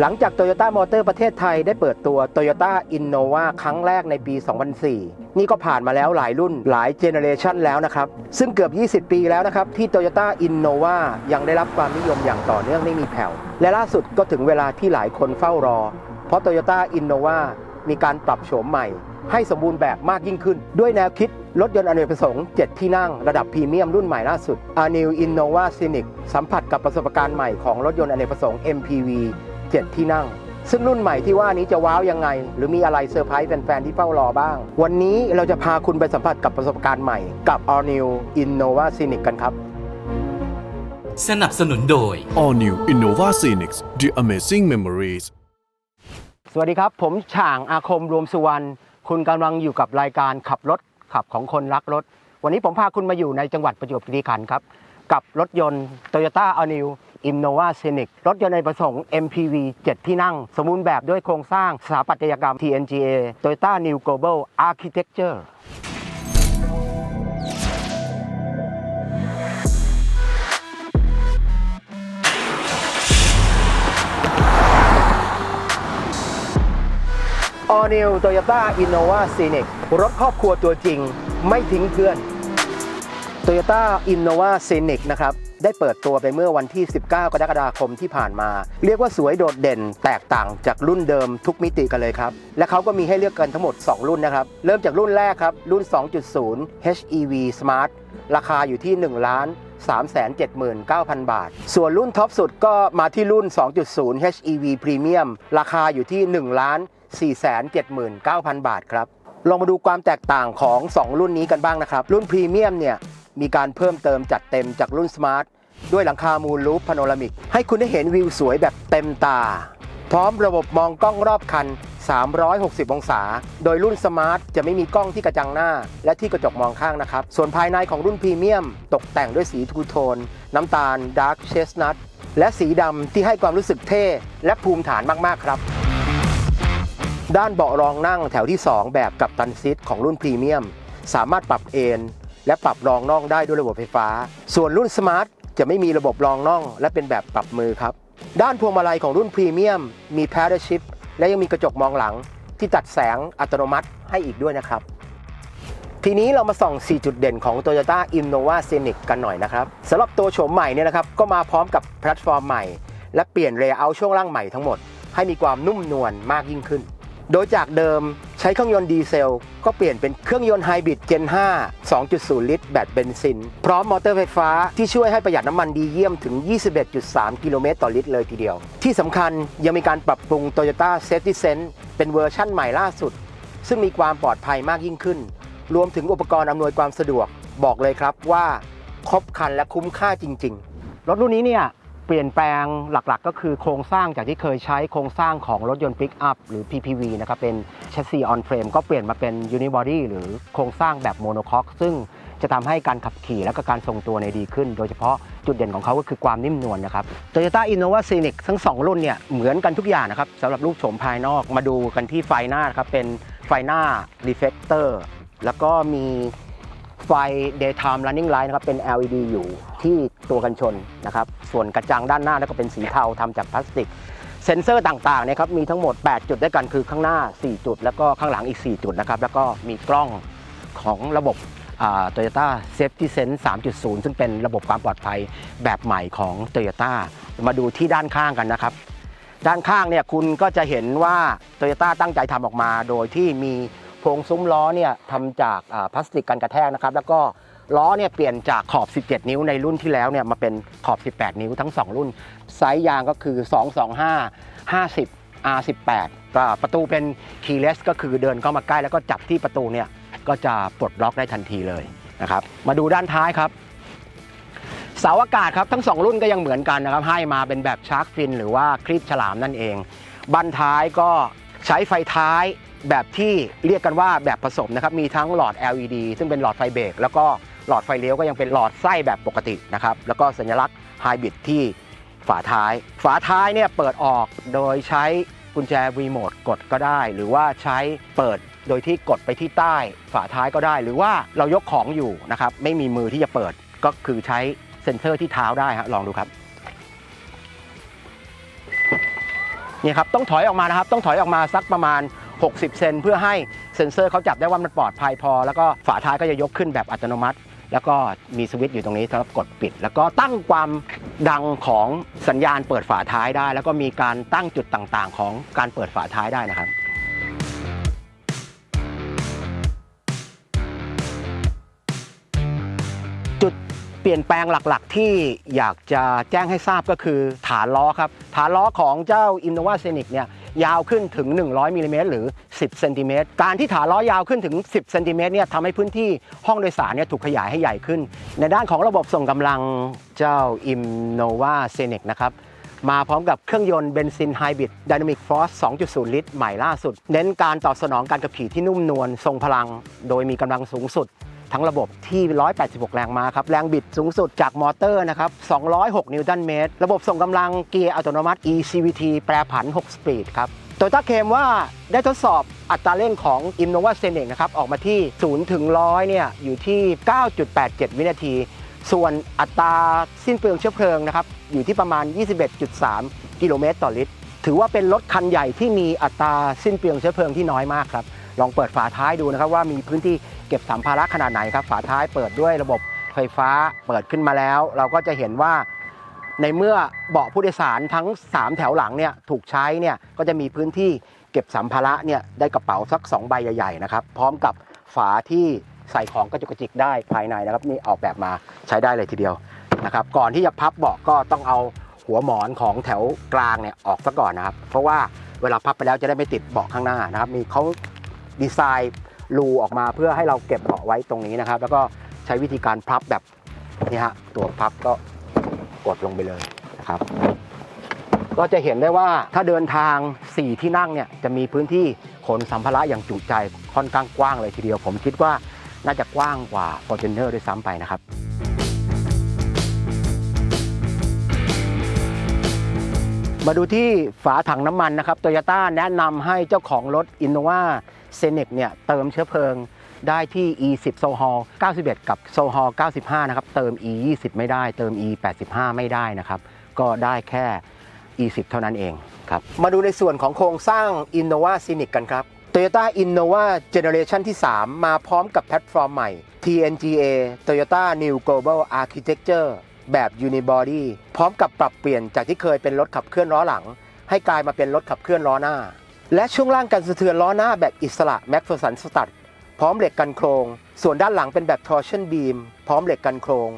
หลังจาก Toyota Motor ประเทศไทยได้เปิดตัว Toyota Innova ครั้งแรกในปี 2004 นี่ก็ผ่านมาแล้วหลายรุ่นหลายเจเนเรชันแล้วนะครับ ซึ่งเกือบ 20 ปีแล้วนะครับ ที่ Toyota Innova ยังได้รับความนิยมอย่างต่อเนื่องไม่มีแผ่ว และล่าสุดก็ถึงเวลาที่หลายคนเฝ้ารอ เพราะ Toyota Innova มีการปรับโฉมใหม่ ให้สมบูรณ์แบบมากยิ่งขึ้น ด้วยแนวคิดรถยนต์อเนกประสงค์ 7 ที่นั่งระดับพรีเมียมรุ่นใหม่ล่าสุด a n e w Innova Scenic สัมผัสกับประสบการณ์ใหม่ของรถยนต์อเนกประสงค์ MPV 7 ที่นั่ง ซึ่งรุ่นใหม่ที่ว่านี้จะว้าวยังไง หรือมีอะไรเซอร์ไพรส์แฟนๆที่เฝ้ารอบ้าง วันนี้เราจะพาคุณไปสัมผัสกับประสบการณ์ใหม่กับ All New Innova Scenic กันครับสนับสนุนโดย All New Innova Scenic The Amazing Memories สวัสดีครับ ผมฉ่างอาคมรวมสุวรรณ คุณกำลังอยู่กับรายการขับรถขับของคนรักรถ วันนี้ผมพาคุณมาอยู่ในจังหวัดประจวบคีรีขันธ์ครับ กับรถยนต์ Toyota a n e w Innova Scenic รถยนต์ในประสงค์ MPV 7 ที่นั่ง สมบูรณ์แบบด้วยโครงสร้างสถาปัตยกรรม TNGA Toyota New Global Architecture All New Toyota Innova Scenic รถครอบครัวตัวจริงไม่ทิ้งเพื่อน Toyota Innova Scenic นะครับได้เปิดตัวไปเมื่อวันที่ 19 กรกฎาคมที่ผ่านมา เรียกว่าสวยโดดเด่นแตกต่างจากรุ่นเดิมทุกมิติกันเลยครับ และเขาก็มีให้เลือกกันทั้งหมด 2 รุ่นนะครับ เริ่มจากรุ่นแรกครับ รุ่น 2.0 HEV Smart ราคาอยู่ที่1ล้าน379,000 บาท ส่วนรุ่นท็อปสุดก็มาที่รุ่น 2.0 HEV Premium ราคาอยู่ที่1ล้าน 479,000 บาทครับ ลองมาดูความแตกต่างของ 2 รุ่นนี้กันบ้างนะครับ รุ่นพรีเมียมเนี่ยมีการเพิ่มเติมจัดเต็มจากรุ่นสมาร์ทด้วยหลังคามูลลูปพาโนรามิก ให้คุณได้เห็นวิวสวยแบบเต็มตา พร้อมระบบมองกล้องรอบคัน 360 องศา โดยรุ่นสมาร์ทจะไม่มีกล้องที่กระจังหน้า และที่กระจกมองข้างนะครับ ส่วนภายในของรุ่นพรีเมียม ตกแต่งด้วยสีทูโทน น้ำตาลดาร์กเชสนัทและสีดำที่ให้ความรู้สึกเท่ และภูมิฐานมาก ๆ ครับ ด้านเบาะรองนั่งแถวที่ 2 แบบกับตันซิทของรุ่นพรีเมียม สามารถปรับเอนและปรับรองน่องได้ด้วยระบบไฟฟ้า ส่วนรุ่นสมาร์ทจะไม่มีระบบรองน่อง และเป็นแบบปรับมือครับ ด้านพวงมาลัยของรุ่นพรีเมียม มี Paddle Shift และยังมีกระจกมองหลัง ที่ตัดแสงอัตโนมัติให้อีกด้วยนะครับ ทีนี้เรามาส่อง 4 จุดเด่นของ Toyota Innova Scenic กันหน่อยนะครับสำหรับตัวโฉมใหม่เนี่ยนะครับก็มาพร้อมกับแพลตฟอร์มใหม่ และเปลี่ยน Layout ช่วงล่างใหม่ทั้งหมด ให้มีความนุ่มนวลมากยิ่งขึ้น โดยจากเดิมใช้เครื่องยนต์ดีเซล ก็เปลี่ยนเป็นเครื่องยนต์ไฮบริด Gen 5 2.0 ลิตร แบบเบนซิน พร้อมมอเตอร์ไฟฟ้าที่ช่วยให้ประหยัดน้ำมันดีเยี่ยมถึง 21.3 กิโลเมตรต่อลิตรเลยทีเดียว ที่สำคัญยังมีการปรับปรุง Toyota Safety Sense เป็นเวอร์ชั่นใหม่ล่าสุด ซึ่งมีความปลอดภัยมากยิ่งขึ้น รวมถึงอุปกรณ์อำนวยความสะดวกบอกเลยครับว่าครบครันและคุ้มค่าจริง ๆ รถรุ่นนี้เนี่ย เปลี่ยนแปลงหลักๆ ก็คือโครงสร้างจากที่เคยใช้โครงสร้างของรถยนต์ปิกอัพหรือ PPV นะครับเป็น chassis on frame ก็เปลี่ยนมาเป็น unibody หรือโครงสร้างแบบ monocoque ซึ่งจะทำให้การขับขี่และก็การทรงตัวในดีขึ้น โดยเฉพาะจุดเด่นของเขาก็คือความนิ่มนวลนะครับ Toyota Innova Scenic ทั้ง 2 รุ่นเนี่ยเหมือนกันทุกอย่างนะครับสำหรับรูปโฉมภายนอกมาดูกันที่ไฟหน้าครับเป็นไฟหน้า reflector แล้วก็มี ไฟ daytime running light นะครับเป็น LED อยู่ที่ตัวกันชนนะครับ ส่วนกระจังด้านหน้าแล้วก็เป็นสีเทาทำจากพลาสติก เซ็นเซอร์ต่างๆนะครับมีทั้งหมด 8 จุดด้วยกันคือข้างหน้า 4 จุด แล้วก็ข้างหลังอีก 4 จุดนะครับ แล้วก็มีกล้องของระบบโตโยต้าเซฟตี้เซนส์3.0 ซึ่งเป็นระบบความปลอดภัยแบบใหม่ของ t o y ยต้มาดูที่ด้านข้างกันนะครับ ด้านข้างเนี่ยคุณก็จะเห็นว่า t o y ยต้ตั้งใจทำออกมาโดยที่มี โพรงซุ้มล้อเนี่ยทำจากพลาสติกกันกระแทกนะครับ แล้วก็ล้อเนี่ยเปลี่ยนจากขอบ 17 นิ้วในรุ่นที่แล้วเนี่ยมาเป็นขอบ 18 นิ้วทั้ง 2 รุ่น ไซส์ยางก็คือ 225 50 R18 ก็ประตูเป็น keyless ก็คือเดินเข้ามาใกล้แล้วก็จับที่ประตูเนี่ยก็จะปลดล็อกได้ทันทีเลยนะครับมาดูด้านท้ายครับเสาอากาศครับทั้ง 2 รุ่นก็ยังเหมือนกันนะครับ ให้มาเป็นแบบชาร์กฟินหรือว่าครีบฉลามนั่นเอง บันท้ายก็ใช้ไฟท้าย แบบที่เรียกกันว่าแบบผสมนะครับ มีทั้งหลอด LED ซึ่งเป็นหลอดไฟเบรกแล้วก็หลอดไฟเลี้ยวก็ยังเป็นหลอดไส้แบบปกตินะครับ แล้วก็สัญลักษณ์ไฮบริดที่ฝาท้าย ฝาท้ายเนี่ยเปิดออกโดยใช้กุญแจรีโมทกดก็ได้ หรือว่าใช้เปิดโดยที่กดไปที่ใต้ฝาท้ายก็ได้ หรือว่าเรายกของอยู่นะครับ ไม่มีมือที่จะเปิดก็คือใช้เซ็นเซอร์ที่เท้าได้ฮะลองดูครับนี่ครับต้องถอยออกมานะครับ ต้องถอยออกมาสักประมาณ 60 เซนเพื่อให้เซ็นเซอร์เขาจับได้ว่ามันปลอดภัยพอ แล้วก็ฝาท้ายก็จะยกขึ้นแบบอัตโนมัติ แล้วก็มีสวิตช์อยู่ตรงนี้สำหรับกดปิด แล้วก็ตั้งความดังของสัญญาณเปิดฝาท้ายได้ แล้วก็มีการตั้งจุดต่างๆ ของการเปิดฝาท้ายได้นะครับจุดเปลี่ยนแปลงหลักๆ ที่อยากจะแจ้งให้ทราบก็คือฐานล้อครับ ฐานล้อของเจ้า Innova Scenic เนี่ย ยาวขึ้นถึง 100มิลลิเมตรหรือ 10เซนติเมตรการที่ฐานล้อยาวขึ้นถึง 10เซนติเมตรเนี่ยทำให้พื้นที่ห้องโดยสารเนี่ยถูกขยายให้ใหญ่ขึ้น ในด้านของระบบส่งกำลังเจ้า Innova Scenic นะครับมาพร้อมกับเครื่องยนต์เบนซินไฮบริด Dynamic Force 2.0 ลิตร ใหม่ล่าสุด เน้นการตอบสนองการขับขี่ที่นุ่มนวลทรงพลัง โดยมีกำลังสูงสุด ทั้งระบบที่ 186 แรงม้าครับ แรงบิดสูงสุดจากมอเตอร์นะครับ 206 นิวตันเมตร ระบบส่งกำลังเกียร์อัตโนมัติ eCVT แปรผัน 6 สปีดครับโตโยต้าเคมว่าได้ทดสอบอัตราเร่งของ Innova Scenic นะครับ ออกมาที่ 0 ถึง 100 เนี่ย อยู่ที่ 9.87 วินาที ส่วนอัตราสิ้นเปลืองเชื้อเพลิงนะครับ อยู่ที่ประมาณ 21.3 กิโลเมตรต่อลิตร ถือว่าเป็นรถคันใหญ่ที่มีอัตราสิ้นเปลืองเชื้อเพลิงที่น้อยมากครับ ลองเปิดฝาท้ายดูนะครับว่ามีพื้นที่เก็บสัมภาระขนาดไหนครับ ฝาท้ายเปิดด้วยระบบไฟฟ้าเปิดขึ้นมาแล้ว เราก็จะเห็นว่าในเมื่อเบาะผู้โดยสารทั้ง 3 แถวหลังเนี่ยถูกใช้เนี่ยก็จะมีพื้นที่เก็บสัมภาระเนี่ยได้กระเป๋าสัก 2 ใบใหญ่ๆนะครับพร้อมกับฝาที่ใส่ของกระจุกกระจิกได้ภายในนะครับนี่ออกแบบมาใช้ได้เลยทีเดียวนะครับก่อนที่จะพับเบาะก็ต้องเอาหัวหมอนของแถวกลางเนี่ยออกซะก่อนนะครับ เพราะว่าเวลาพับไปแล้วจะได้ไม่ติดเบาะข้างหน้านะครับ มีเขา ดีไซน์รูออกมาเพื่อให้เราเก็บเบาะไว้ตรงนี้นะครับ แล้วก็ใช้วิธีการพับแบบนี่ฮะตัวพับก็กดลงไปเลยนะครับ ก็จะเห็นได้ว่าถ้าเดินทาง 4 ที่นั่งเนี่ยจะมีพื้นที่ขนสัมภาระอย่างจุใจค่อนข้างกว้างเลยทีเดียว ผมคิดว่าน่าจะกว้างกว่า Fortuner ด้วยซ้ำไปนะครับมาดูที่ฝาถังน้ำมันนะครับโตโยต้าแนะนำให้เจ้าของรถ Innova เซนี่ยเติมเชื้อเพลิงได้ที่ E10 โซฮอล91 กับโซฮอล95 นะครับ เติม E20 ไม่ได้ เติม E85 ไม่ได้นะครับ ก็ได้แค่ E10 เท่านั้นเองครับ มาดูในส่วนของโครงสร้าง Innova Scenic กันครับ Toyota Innova Generation ที่ 3 มาพร้อมกับแพลตฟอร์มใหม่ TNGA Toyota New Global Architecture แบบ Unibody พร้อมกับปรับเปลี่ยนจากที่เคยเป็นรถขับเคลื่อนล้อหลัง ให้กลายมาเป็นรถขับเคลื่อนล้อหน้า และช่วงล่างกันสะเทือนล้อหน้าแบบอิสระ m a c p h e r s o n Stud พร้อมเหล็กกันโครง ส่วนด้านหลังเป็นแบบ Torsion Beam พร้อมเหล็กกันโครง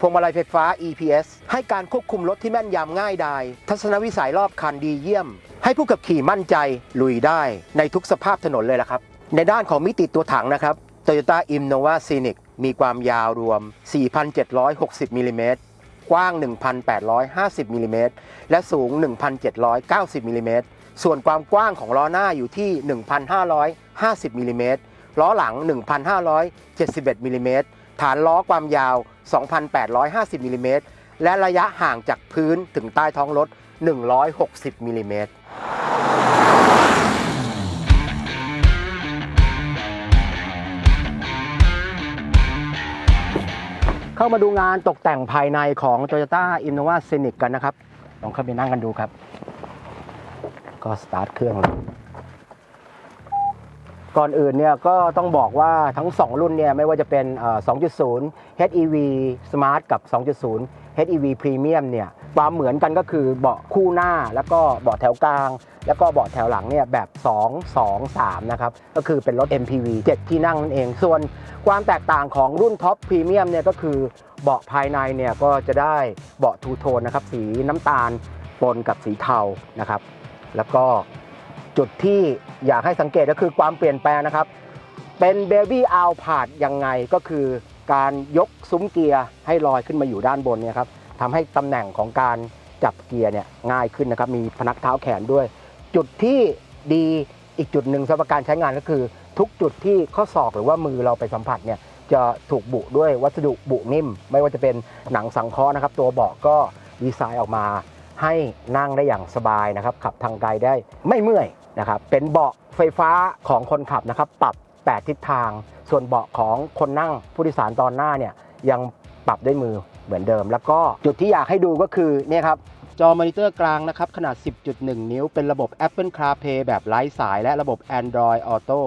พวงมาลัยไฟฟ้า EPS ให้การควบคุมรถที่แม่นยำง่ายดาย ทัศนวิสัยรอบคันดีเยี่ยม ให้ผู้ขับขี่มั่นใจลุยได้ในทุกสภาพถนนเลยละครับ ในด้านของมิติตัวถังนะครับ Toyota Innova Scenic มีความยาวรวม 4,760มิลลิเมตรกว้าง 1,850มิลลิเมตรและสูง 1,790มิลลิเมตร ส่วนความกว้างของล้อหน้าอยู่ที่ 1,550มิลลิเมตรล้อหลัง 1,571มิลลิเมตรฐานล้อความยาว 2,850มิลลิเมตรและระยะห่างจากพื้นถึงใต้ท้องรถ 160มิลลิเมตรเข้ามาดูงานตกแต่งภายในของ Toyota Innova Scenic กันนะครับ ลองเข้าไปนั่งกันดูครับ ก็สตาร์ทเครื่องเลยก่อนอื่นเนี่ยก็ต้องบอกว่าทั้ง 2 รุ่นเนี่ยไม่ว่าจะเป็นเอ่อ2.0 HEV Smart กับ 2.0 HEV Premium เนี่ยความเหมือนกันก็คือเบาะคู่หน้าแล้วก็เบาะแถวกลาง แล้วก็เบาะแถวหลังเนี่ยแบบ 2 2 3 นะครับ ก็คือเป็นรถ MPV 7 ที่นั่งนั่นเอง ส่วนความแตกต่างของรุ่นท็อปพรีเมียมเนี่ยก็คือเบาะภายในเนี่ยก็จะได้เบาะทูโทนนะครับสีน้ำตาลปนกับสีเทานะครับ แล้วก็จุดที่อยากให้สังเกตก็คือความเปลี่ยนแปลงนะครับ เป็นเบบี้อ l ลพาดยังไงก็คือการยกซุ้มเกียร์ให้ลอยขึ้นมาอยู่ด้านบนเนี่ยครับทำให้ตำแหน่งของการจับเกียร์เนี่ยง่ายขึ้นนะครับ มีพนักเท้าแขนด้วย จุดที่ดีอีกจุดหนึ่งสำหรับการใช้งานก็คือ ทุกจุดที่ข้อศอกหรือว่ามือเราไปสัมผัสเนี่ยจะถูกบุด้วยวัสดุบุนิ่ม ไม่ว่าจะเป็นหนังสังเคราะห์นะครับ ตัวเบาะก็ดีไซน์ออกมา ให้นั่งได้อย่างสบายนะครับ ขับทางไกลได้ไม่เมื่อยนะครับ เป็นเบาะไฟฟ้าของคนขับนะครับ ปรับ 8 ทิศทาง ส่วนเบาะของคนนั่งผู้โดยสารตอนหน้าเนี่ยยังปรับด้วยมือเหมือนเดิม แล้วก็จุดที่อยากให้ดูก็คือเนี่ยครับจอมอนิเตอร์กลางนะครับขนาด 10.1 นิ้ว เป็นระบบ Apple CarPlay แบบไร้สาย และระบบ Android Auto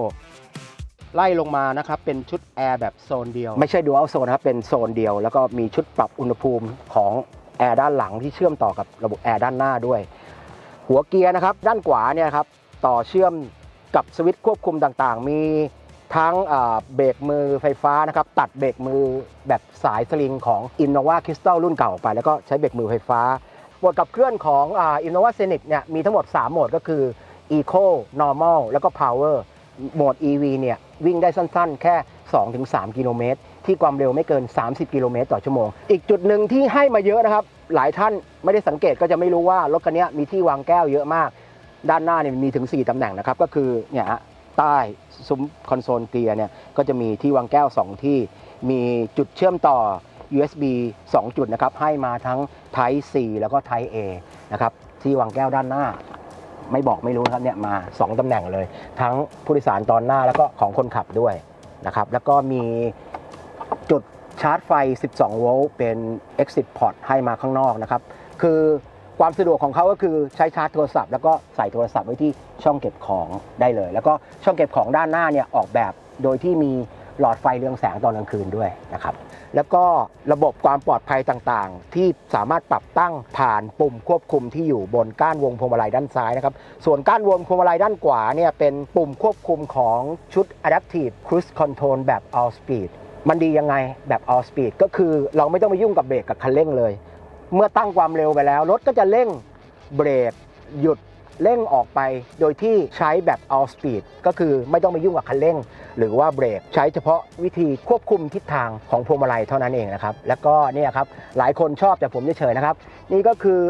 ไล่ลงมานะครับเป็นชุดแอร์แบบโซนเดียว ไม่ใช่ Dual Zone นะครับ เป็นโซนเดียว แล้วก็มีชุดปรับอุณหภูมิของ แอร์ด้านหลังที่เชื่อมต่อกับระบบแอร์ด้านหน้าด้วย หัวเกียร์นะครับด้านขวาเนี่ยครับต่อเชื่อมกับสวิตช์ควบคุมต่างๆ มีทั้งเบรกมือไฟฟ้านะครับตัดเบรกมือแบบสายสลิงของ Innova Crystal รุ่นเก่าออกไป แล้วก็ใช้เบรกมือไฟฟ้าโหมดขับเคลื่อนของอ่า Innova Senic เนี่ยมีทั้งหมด 3 โหมดก็คือ Eco Normal แล้วก็ Power โหมด EV เนี่ยวิ่งได้สั้นๆ แค่ 2-3 กิโลเมตร ที่ความเร็วไม่เกิน 30 กิโลเมตรต่อชั่วโมง อีกจุดหนึ่งที่ให้มาเยอะนะครับ หลายท่านไม่ได้สังเกตก็จะไม่รู้ว่ารถคันนี้มีที่วางแก้วเยอะมาก ด้านหน้าเนี่ยมีถึง 4ตำแหน่งนะครับ ก็คือเนี่ยฮะใต้ซุ้มคอนโซลเกียร์เนี่ยก็จะมีที่วางแก้ว 2 ที่ มีจุดเชื่อมต่อ USB 2 จุดนะครับ ให้มาทั้ง Type C แล้วก็ Type A นะครับที่วางแก้วด้านหน้า ไม่บอกไม่รู้ครับเนี่ยมา 2ตำแหน่งเลย ทั้งผู้โดยสารตอนหน้าแล้วก็ของคนขับด้วยนะครับแล้วก็มีจุด ชาร์จไฟ 12 โวลต์ เป็น exit port ให้มาข้างนอกนะครับ คือความสะดวกของเขาก็คือใช้ชาร์จโทรศัพท์ แล้วก็ใส่โทรศัพท์ไว้ที่ช่องเก็บของได้เลย แล้วก็ช่องเก็บของด้านหน้าเนี่ยออกแบบโดยที่มีหลอดไฟเรืองแสงตอนกลางคืนด้วยนะครับ แล้วก็ระบบความปลอดภัยต่างๆ ที่สามารถปรับตั้งผ่านปุ่มควบคุมที่อยู่บนก้านวงพวงมาลัยด้านซ้ายนะครับ ส่วนก้านวงพวงมาลัยด้านขวาเนี่ยเป็นปุ่มควบคุมของชุด Adaptive Cruise Control แบบ All Speed มันดียังไงแบบ All Speed ก็คือเราไม่ต้องไปยุ่งกับเบรกกับคันเร่งเลย เมื่อตั้งความเร็วไปแล้ว รถก็จะเร่งเบรกหยุดเร่งออกไปโดยที่ใช้แบบ all speed ก็คือไม่ต้องไปยุ่งกับคันเร่ง หรือว่าเบรกใช้เฉพาะวิธีควบคุมทิศทางของพวงมาลัยเท่านั้นเองนะครับ แล้วก็เนี่ยครับหลายคนชอบแต่ผมเฉยๆนะครับ นี่ก็คือ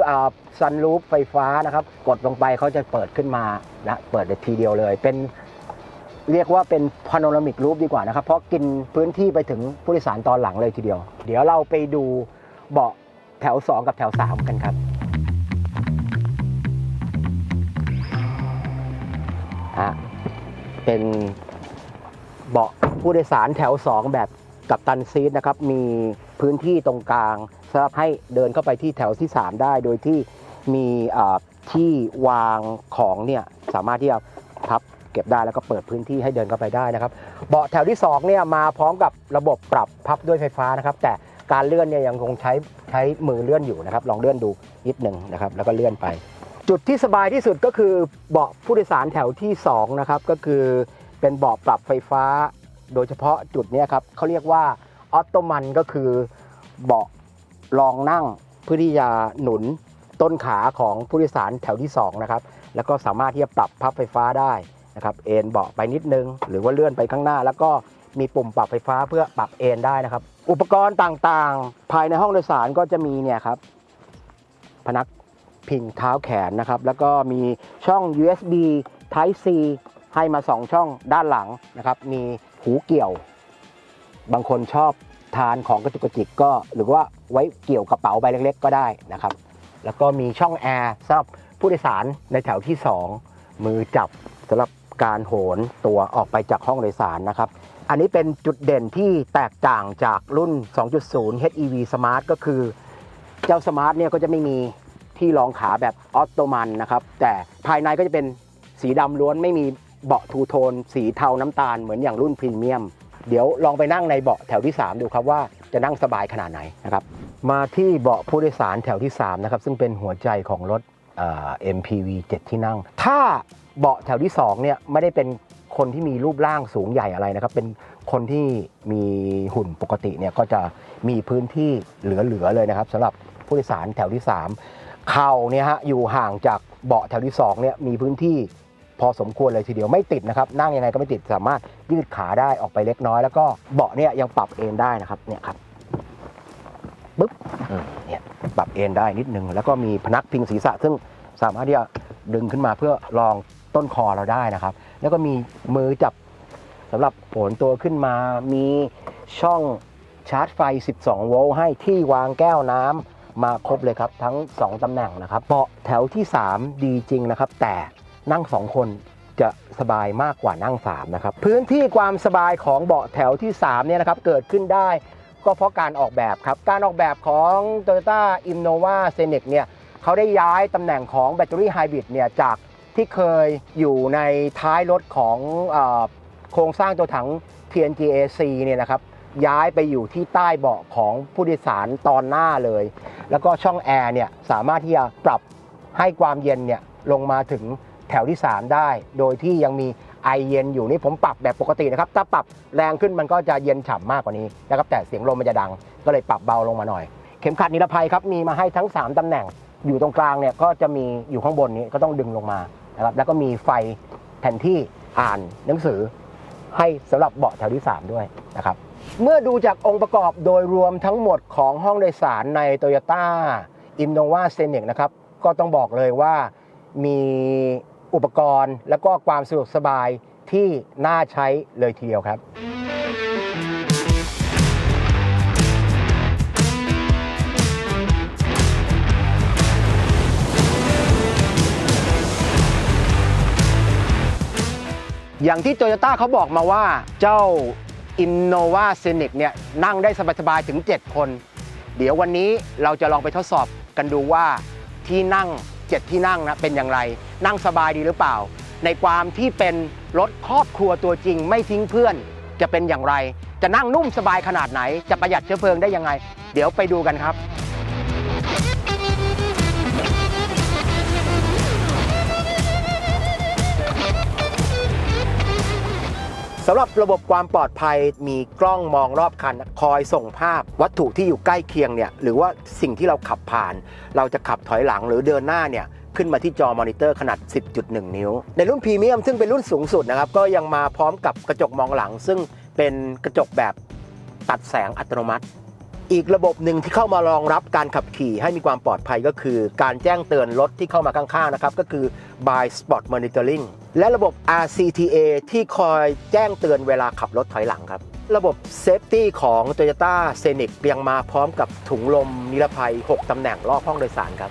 ซันรูฟไฟฟ้านะครับ กดลงไปเขาจะเปิดขึ้นมานะเปิดทีเดียวเลย เป็น เรียกว่าเป็นพาโนรามิกรูปดีกว่านะครับ เพราะกินพื้นที่ไปถึงผู้โดยสารตอนหลังเลยทีเดียว เดี๋ยวเราไปดูเบาะแถว 2 กับแถว 3 กันครับอะเป็นเบาะผู้โดยสารแถว 2 แบบกับตันซีทนะครับ มีพื้นที่ตรงกลางสำหรับให้เดินเข้าไปที่แถวที่ 3 ได้ โดยที่มีที่วางของเนี่ยสามารถที่จะพับ เก็บได้แล้วก็เปิดพื้นที่ให้เดินเข้าไปได้นะครับ เบาะแถวที่2เนี่ยมาพร้อมกับระบบปรับพับด้วยไฟฟ้านะครับ แต่การเลื่อนเนี่ยยังคงใช้ใช้มือเลื่อนอยู่นะครับ ลองเลื่อนดูนิดหนึ่งนะครับ แล้วก็เลื่อนไป จุดที่สบายที่สุดก็คือเบาะผู้โดยสารแถวที่2นะครับก็คือเป็นเบาะปรับไฟฟ้า โดยเฉพาะจุดนี้ครับเขาเรียกว่าออโตมันก็คือเบาะรองนั่งเพื่อที่จะหนุนต้นขาของผู้โดยสารแถวที่2นะครับแล้วก็สามารถที่จะปรับพับไฟฟ้าได้ นะครับเอนเบาะไปนิดนึง หรือว่าเลื่อนไปข้างหน้า แล้วก็มีปุ่มปรับไฟฟ้าเพื่อปรับเอนได้นะครับ อุปกรณ์ต่างๆ ภายในห้องโดยสารก็จะมีเนี่ยครับพนักพิงเท้าแขนนะครับ แล้วก็มีช่อง USB Type C ให้มา 2 ช่องด้านหลังนะครับ มีหูเกี่ยว บางคนชอบทานของกระจุกกระจิกก็ หรือว่าไว้เกี่ยวกระเป๋าใบเล็กๆ ก็ได้นะครับ แล้วก็มีช่องแอร์สำหรับผู้โดยสารในแถวที่ 2 มือจับสำหรับ การโหนตัวออกไปจากห้องโดยสารนะครับ อันนี้เป็นจุดเด่นที่แตกต่างจากรุ่น 2.0 HEV Smart ก็คือ เจ้าสมาร์ทเนี่ยก็จะไม่มีที่รองขาแบบออโตมันนะครับ แต่ภายในก็จะเป็นสีดำล้วนไม่มีเบาะทูโทน สีเทาน้ำตาลเหมือนอย่างรุ่นพรีเมียม เดี๋ยวลองไปนั่งในเบาะแถวที่ 3 ดูครับว่าจะนั่งสบายขนาดไหนนะครับมาที่เบาะผู้โดยสารแถวที่3นะครับซึ่งเป็นหัวใจของรถ MPV 7 ที่นั่ง ถ้า เบาะแถวที่2เนี่ยไม่ได้เป็นคนที่มีรูปร่างสูงใหญ่อะไรนะครับ เป็นคนที่มีหุ่นปกติเนี่ยก็จะมีพื้นที่เหลือๆเลยนะครับสำหรับผู้โดยสารแถวที่ 3 เข่าเนี่ยฮะอยู่ห่างจากเบาะแถวที่2เนี่ยมีพื้นที่พอสมควรเลยทีเดียวไม่ติดนะครับ นั่งยังไงก็ไม่ติดสามารถยืดขาได้ออกไปเล็กน้อย แล้วก็เบาะเนี่ยยังปรับเอนได้นะครับเนี่ยครับปึ๊บเนี่ยปรับเอนได้นิดนึงแล้วก็มีพนักพิงศีรษะซึ่งสามารถที่จะดึงขึ้นมาเพื่อรอง ต้นคอเราได้นะครับ แล้วก็มีมือจับสำหรับโผนตัวขึ้นมา มีช่องชาร์จไฟ 12 โวลต์ให้ที่วางแก้วน้ำมาครบเลยครับ ทั้ง 2ตำแหน่งนะครับเบาะแถวที่ 3 ดีจริงนะครับ แต่นั่ง 2 คนจะสบายมากกว่านั่ง 3 นะครับ พื้นที่ความสบายของเบาะแถวที่ 3 เนี่ยนะครับ เกิดขึ้นได้ก็เพราะการออกแบบครับ การออกแบบของ Toyota Innova Scenic เนี่ยเขาได้ย้ายตำแหน่งของแบตเตอรี่ไฮบริดเนี่ยจาก ที่เคยอยู่ในท้ายรถของอโครงสร้างตัวถัง TNGAC เนี่ยนะครับย้ายไปอยู่ที่ใต้เบาะของผู้โดยสารตอนหน้าเลย แล้วก็ช่องแอร์เนี่ยสามารถที่จะปรับให้ความเย็นเนี่ยลงมาถึงแถวที่ 3 ได้ โดยที่ยังมีไอเย็นอยู่นี่ผมปรับแบบปกตินะครับ ถ้าปรับแรงขึ้นมันก็จะเย็นฉ่ำมากกว่านี้นะครับแต่เสียงลมมันจะดัง ก็เลยปรับเบาลงมาหน่อย เข็มขัดนิรภัยครับมีมาให้ทั้ง 3ตำแหน่งอยู่ตรงกลางเนี่ยก็จะมีอยู่ข้างบนนี้ก็ต้องดึงลงมา นะครับแล้วก็มีไฟแผนที่อ่านหนังสือให้สำหรับเบาะแถวที่ 3 ด้วยนะครับ เมื่อดูจากองค์ประกอบโดยรวมทั้งหมดของห้องโดยสารใน Toyota Innova s e n i c นะครับ ก็ต้องบอกเลยว่ามีอุปกรณ์และก็ความสะดวกสบายที่น่าใช้เลยทีเดียวครับ อย่างที่ Toyota เขาบอกมาว่าเจ้า Innova Scenic เนี่ยนั่งได้สบายๆถึง 7 คน เดี๋ยววันนี้เราจะลองไปทดสอบกันดูว่าที่นั่ง 7 ที่นั่งนะเป็นอย่างไร นั่งสบายดีหรือเปล่า ในความที่เป็นรถครอบครัวตัวจริงไม่ทิ้งเพื่อนจะเป็นอย่างไร จะนั่งนุ่มสบายขนาดไหน จะประหยัดเชื้อเพลิงได้ยังไง เดี๋ยวไปดูกันครับ สำหรับระบบความปลอดภัยมีกล้องมองรอบคัน คอยส่งภาพวัตถุที่อยู่ใกล้เคียงเนี่ยหรือว่าสิ่งที่เราขับผ่าน เราจะขับถอยหลังหรือเดินหน้าเนี่ยขึ้นมาที่จอมอนิเตอร์ขนาด 10.1 นิ้ว ในรุ่นพรีเมียมซึ่งเป็นรุ่นสูงสุดนะครับ ก็ยังมาพร้อมกับกระจกมองหลัง ซึ่งเป็นกระจกแบบตัดแสงอัตโนมัติ อีกระบบหนึ่งที่เข้ามารองรับการขับขี่ให้มีความปลอดภัยก็คือ การแจ้งเตือนรถที่เข้ามาข้างๆนะครับก็คือ by spot monitoring และระบบ RCTA ที่คอยแจ้งเตือนเวลาขับรถถอยหลังครับ ระบบ Safety ของ Toyota Scenic ยังมาพร้อมกับถุงลมนิรภัย 6 ตำแหน่งรอบห้องโดยสารครับ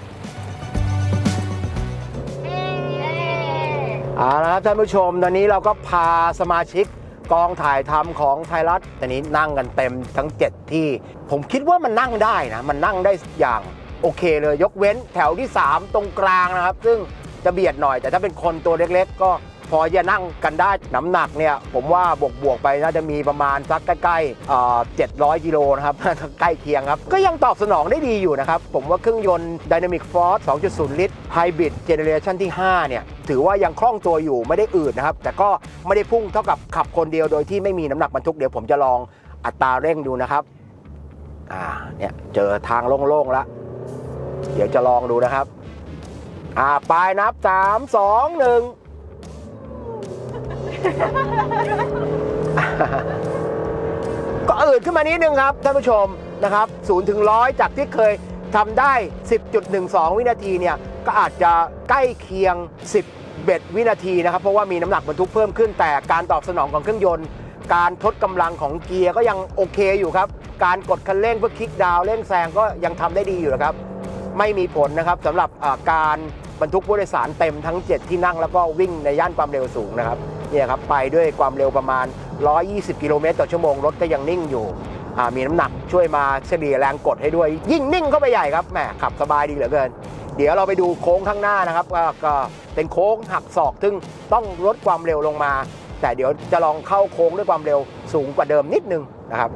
เอาละครับท่านผู้ชม ตอนนี้เราก็พาสมาชิกกองถ่ายทำของไทยรัฐตอนนี้นั่งกันเต็มทั้ง 7 ที่ ผมคิดว่ามันนั่งได้นะ มันนั่งได้อย่างโอเคเลยยกเว้นแถวที่ 3 ตรงกลางนะครับ ซึ่ง จะเบียดหน่อย แต่ถ้าเป็นคนตัวเล็กๆ ก็พอจะนั่งกันได้น้ำหนักเนี่ยผมว่าบวกบวกไปน่าจะมีประมาณสักใกล้ๆเอ่อ700กิโลนะครับ ใกล้เคียงครับ ก็ยังตอบสนองได้ดีอยู่นะครับ ผมว่าเครื่องยนต์ Dynamic Force 2.0 ลิตร Hybrid Generation ที่ 5 เนี่ย ถือว่ายังคล่องตัวอยู่ไม่ได้อืดนะครับ แต่ก็ไม่ได้พุ่งเท่ากับขับคนเดียวโดยที่ไม่มีน้ำหนักบรรทุกเดี๋ยวผมจะลองอัตราเร่งดูนะครับอ่าเนี่ยเจอทางโล่งๆแล้วเดี๋ยวจะลองดูนะครับ อ่าปลายนับ3 2 1ก็อืดขึ้นมานิดนึงครับท่านผู้ชมนะครับ0ถึง100จากที่เคยทำได้ 10.12 วินาทีเนี่ย ก็อาจจะใกล้เคียง10เบ็ดวินาทีนะครับ เพราะว่ามีน้ำหนักบรรทุกเพิ่มขึ้น แต่การตอบสนองของเครื่องยนต์ การทดกำลังของเกียร์ก็ยังโอเคอยู่ครับ การกดคันเร่งเพื่อคลิกดาวเร่งแซงก็ยังทำได้ดีอยู่นะครับ ไม่มีผลนะครับสำหรับการบรรทุกผู้โดยสารเต็มทั้ง 7 ที่นั่งแล้วก็วิ่งในย่านความเร็วสูงนะครับเนี่ยครับไปด้วยความเร็วประมาณ 120 กิโลเมตรต่อชั่วโมงรถก็ยังนิ่งอยู่มีน้ำหนักช่วยมาเฉลี่ยแรงกดให้ด้วย ยิ่งนิ่งเข้าไปใหญ่ครับแหมขับสบายดีเหลือเกิน เดี๋ยวเราไปดูโค้งข้างหน้านะครับก็ก็เป็นโค้งหักศอกซึ่งต้องลดความเร็วลงมา แต่เดี๋ยวจะลองเข้าโค้งด้วยความเร็วสูงกว่าเดิมนิดนึงนะครับ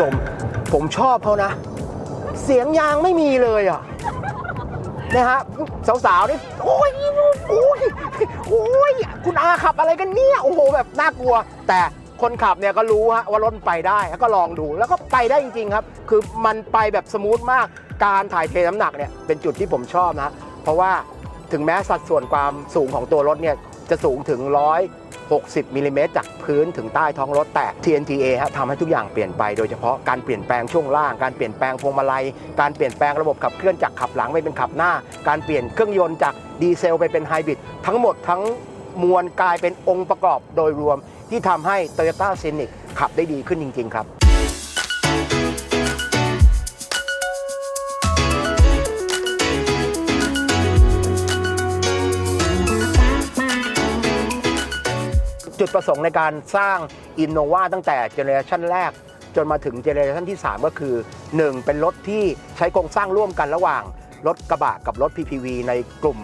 ชม ผมชอบเขานะ เสียงยางไม่มีเลยอะนะฮะสาวๆนี่โอ้ยโอ้ยโอ้ยคุณอาขับอะไรกันเนี่ยโอ้โหแบบน่ากลัว แต่คนขับเนี่ยก็รู้ฮะว่ารถไปได้แล้วก็ลองดูแล้วก็ไปได้จริงๆครับ คือมันไปแบบสมูทมากการถ่ายเทน้ำหนักเนี่ยเป็นจุดที่ผมชอบนะ เพราะว่าถึงแม้สัดส่วนความสูงของตัวรถเนี่ยจะสูงถึง 60มิลลิเมตรจากพื้นถึงใต้ท้องรถแต่ TNTA ฮะทำให้ทุกอย่างเปลี่ยนไปโดยเฉพาะการเปลี่ยนแปลงช่วงล่าง การเปลี่ยนแปลงพวงมาลัย การเปลี่ยนแปลงระบบขับเคลื่อนจากขับหลังไปเป็นขับหน้า การเปลี่ยนเครื่องยนต์จากดีเซลไปเป็นไฮบริดทั้งหมดทั้งมวลกลายเป็นองค์ประกอบโดยรวมที่ทำให้ Toyota Scenic ขับได้ดีขึ้นจริง ๆ ครับ จุดประสงค์ในการสร้าง Innova ตั้งแต่เจเนอเรชันแรก จนมาถึงเจเนอเรชันที่ 3 ก็คือ 1. เป็นรถที่ใช้โครงสร้างร่วมกันระหว่าง รถกระบะกับรถ PPV ในกลุ่ม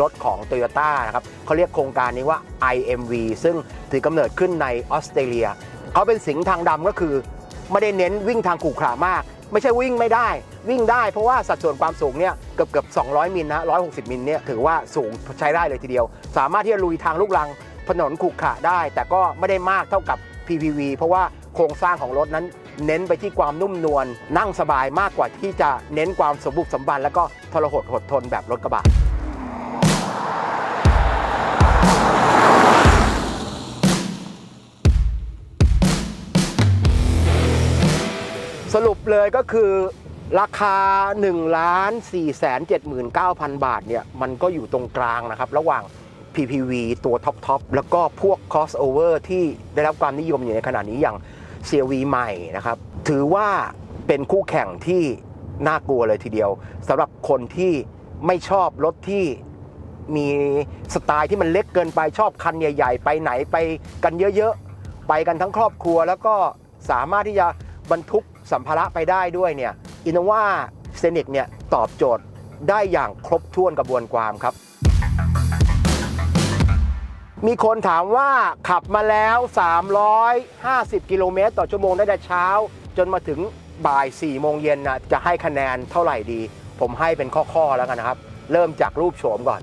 รถของ Toyota นะครับเขาเรียกโครงการนี้ว่า IMV ซึ่งถือกำเนิดขึ้นในออสเตรเลียเขาเป็นสิงห์ทางดำก็คือไม่ได้เน้นวิ่งทางขรุขระมาก ไม่ใช่วิ่งไม่ได้ วิ่งได้เพราะว่าสัดส่วนความสูงเนี่ยเกือบเกือบ200 มิลนะ160 มิลเนี่ยถือว่าสูงใช้ได้เลยทีเดียว สามารถที่จะลุยทางลูกรัง ถนนขรุขระได้ แต่ก็ไม่ได้มากเท่ากับ PPV เพราะว่าโครงสร้างของรถนั้นเน้นไปที่ความนุ่มนวลนั่งสบายมากกว่าที่จะเน้นความสมบุกสมบัน แล้วก็ทรหดหดทนแบบรถกระบะสรุปเลยก็คือราคา1ล้าน4 7 9 0 0 0 บาทเนี่ยมันก็อยู่ตรงกลางนะครับ ระหว่าง PPV ตัวท็อปทอปแล้วก็พวก crossover ที่ได้รับความนิยมอยู่ในขณะนี้อย่าง CRV ใหม่นะครับ ถือว่าเป็นคู่แข่งที่น่ากลัวเลยทีเดียวสำหรับคนที่ไม่ชอบรถที่มีสไตล์ที่มันเล็กเกินไปชอบคันใหญ่ ๆ ไปไหนไปกันเยอะๆ ไปกันทั้งครอบครัว แล้วก็สามารถที่จะบรรทุกสัมภาระไปได้ด้วยเนี่ยอินโนวาเซนิกเนี่ยตอบโจทย์ได้อย่างครบถ้วนกระบวนความครับ มีคนถามว่าขับมาแล้ว 350 กิโลเมตรต่อชั่วโมงได้แต่เช้า จนมาถึงบ่าย 4 โมงเย็นนะจะให้คะแนนเท่าไหร่ดี ผมให้เป็นข้อๆแล้วกันนะครับ เริ่มจากรูปโฉมก่อน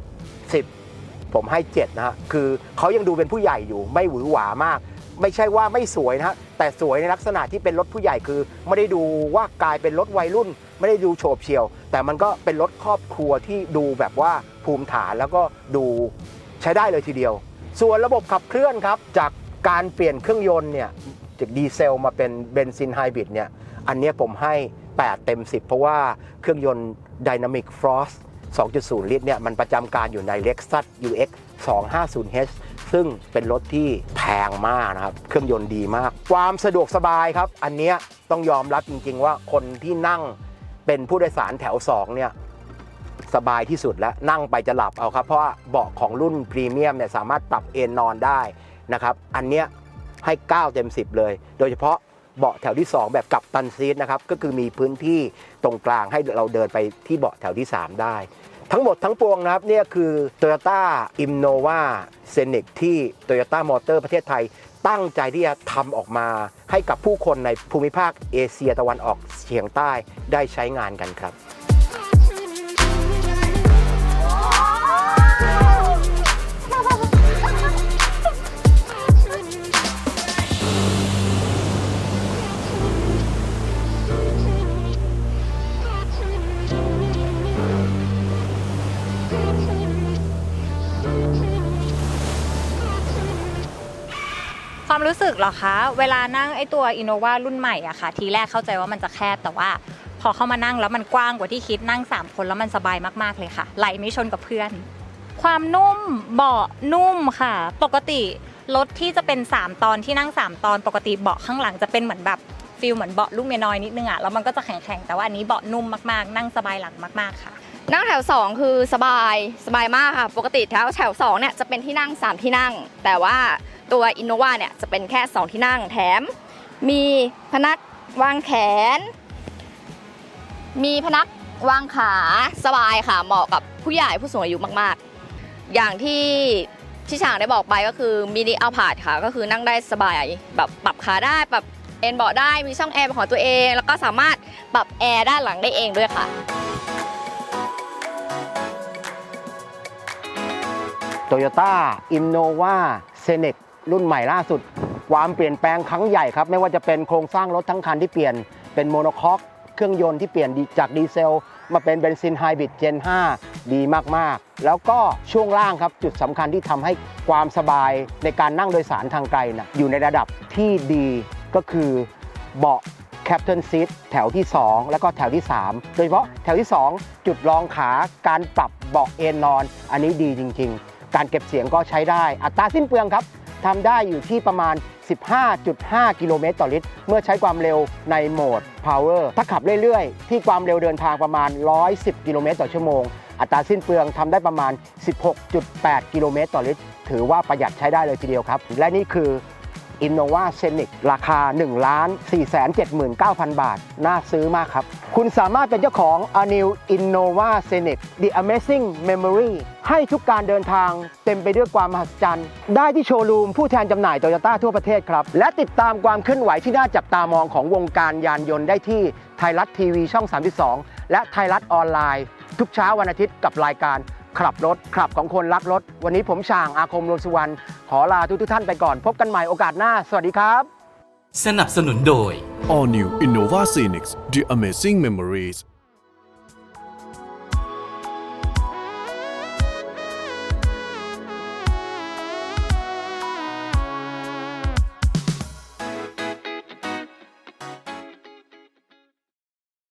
10 ผมให้ 7 นะฮะคือเขายังดูเป็นผู้ใหญ่อยู่ไม่หวือหวามาก ไม่ใช่ว่าไม่สวยนะฮะแต่สวยในลักษณะที่เป็นรถผู้ใหญ่คือ ไม่ได้ดูว่ากลายเป็นรถวัยรุ่น ไม่ได้ดูโฉบเฉี่ยว แต่มันก็เป็นรถครอบครัวที่ดูแบบว่าภูมิฐานแล้วก็ดูใช้ได้เลยทีเดียว ส่วนระบบขับเคลื่อนครับจากการเปลี่ยนเครื่องยนต์เนี่ยจากดีเซลมาเป็นเบนซินไฮบริดเนี่ยอันนี้ผมให้ 8 เต็ม 10 เพราะว่าเครื่องยนต์ Dynamic Frost 2.0 ลิตรเนี่ยมันประจำการอยู่ใน Lexus UX 250H ซึ่งเป็นรถที่แพงมากนะครับ เครื่องยนต์ดีมาก ความสะดวกสบายครับ อันเนี้ยต้องยอมรับจริง ๆ ว่าคนที่นั่งเป็นผู้โดยสารแถว 2 เนี่ย สบายที่สุดแล้วนั่งไปจะหลับเอาครับ เพราะว่าเบาะของรุ่นพรีเมียมเนี่ยสามารถปรับเอนนอนได้นะครับ อันเนี้ยให้ 9 เต็ม 10 เลย โดยเฉพาะเบาะแถวที่ 2 แบบกับตันซีทนะครับ ก็คือมีพื้นที่ตรงกลางให้เราเดินไปที่เบาะแถวที่ 3 ได้ ทั้งหมดทั้งปวงนะครับเนี่ยคือ Toyota Innova Scenic ที่ Toyota Motor ประเทศไทย ตั้งใจที่จะทำออกมาให้กับผู้คนในภูมิภาคเอเชียตะวันออกเฉียงใต้ได้ใช้งานกันครับ ความรู้สึกเหรอคะ เวลานั่งไอตัว Innova รุ่นใหม่อะค่ะ ทีแรกเข้าใจว่ามันจะแคบแต่ว่า พอเข้ามานั่งแล้วมันกว้างกว่าที่คิดนั่ง 3 คนแล้วมันสบายมากๆเลยค่ะ ไหลไม่ชนกับเพื่อน ความนุ่มเบาะนุ่มค่ะ ปกติรถที่จะเป็น 3 ตอนที่นั่ง 3 ตอน ปกติเบาะข้างหลังจะเป็นเหมือนแบบฟิลเหมือนเบาะลูกเมียน้อยนิดนึงอะแล้วมันก็จะแข็งๆแต่ว่าอันนี้เบาะนุ่มมากๆ นั่งสบายหลังมากๆค่ะ นั่งแถว 2 คือสบายสบายมากค่ะ ปกติแถวแถว2เนี่ยจะเป็นที่นั่ง 3 ที่นั่ง แต่ว่า ตัว Innova เนี่ยจะเป็นแค่ 2 ที่นั่งแถม มีพนักวางแขน มีพนักวางขาสบายค่ะเหมาะกับผู้ใหญ่ผู้สูงอายุมากๆ อย่างที่ที่ฉางได้บอกไปก็คือมินิอัลพาดค่ะ ก็คือนั่งได้สบายแบบปรับขาได้ปรับเอนเบาะได้มีช่องแอร์ของตัวเอง แล้วก็สามารถปรับแอร์ด้านหลังได้เองด้วยค่ะ Toyota Innova Scenic รุ่นใหม่ล่าสุด ความเปลี่ยนแปลงครั้งใหญ่ครับ ไม่ว่าจะเป็นโครงสร้างรถทั้งคันที่เปลี่ยนเป็นโมโนคอกเครื่องยนต์ที่เปลี่ยนจากดีเซล มาเป็นเบนซินไฮบริดเจน 5 ดีมาก ๆ แล้วก็ช่วงล่างครับ จุดสำคัญที่ทำให้ความสบายในการนั่งโดยสารทางไกลนะอยู่ในระดับที่ดีก็คือเบาะแคปเทนซีทแถวที่ 2 แล้วก็แถวที่ 3 โดยเฉพาะแถวที่ 2 จุดรองขาการปรับเบาะเอนนอน อันนี้ดีจริง ๆ การเก็บเสียงก็ใช้ได้อัตราสิ้นเปลืองครับ ทำได้อยู่ที่ประมาณ 15.5 กิโลเมตรต่อลิตร เมื่อใช้ความเร็วในโหมด Power ถ้าขับเรื่อยๆ ที่ความเร็วเดินทางประมาณ 110 กิโลเมตรต่อชั่วโมง อัตราสิ้นเปลืองทำได้ประมาณ 16.8 กิโลเมตรต่อลิตร ถือว่าประหยัดใช้ได้เลยทีเดียวครับ และนี่คือ Innova Senic ราคา 1 4 7 9 0 0 0 บาท น่าซื้อมากครับ คุณสามารถเป็นเจ้าของ a New Innova Scenic The Amazing Memory ให้ทุกการเดินทางเต็มไปด้วยความมหัศจรรย์ ได้ที่โชว์รูมผู้แทนจำหน่ายโตโยต้าทั่วประเทศครับ และติดตามความเคลื่อนไหวที่น่าจับตามองของวงการยานยนต์ได้ที่ไทยรัฐทีวีช่อง 32 และไทยรัฐออนไลน์ ทุกเช้าวันอาทิตย์กับรายการขับรถขับของคนรักรถ วันนี้ผมช่างอาคมรวมสุวรรณขอลาทุกทุกท่านไปก่อน พบกันใหม่โอกาสหน้า สวัสดีครับ สนับสนุนโดย All new Innova Scenics, the amazing memories.